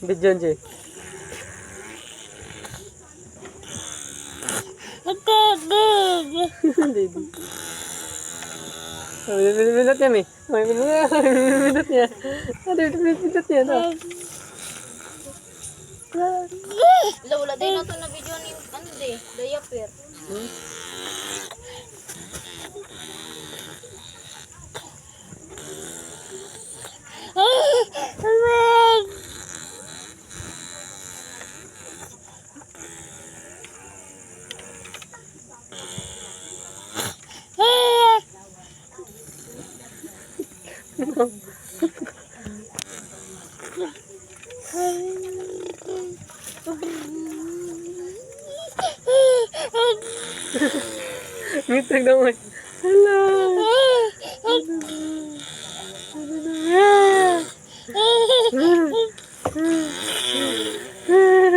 Bidyon, Jay. Minut niya, May. May minut niya. Ano, minut niya, no? Wala, wala din na to na video ni ano de, diaper. Mitag naman. Hello. うん。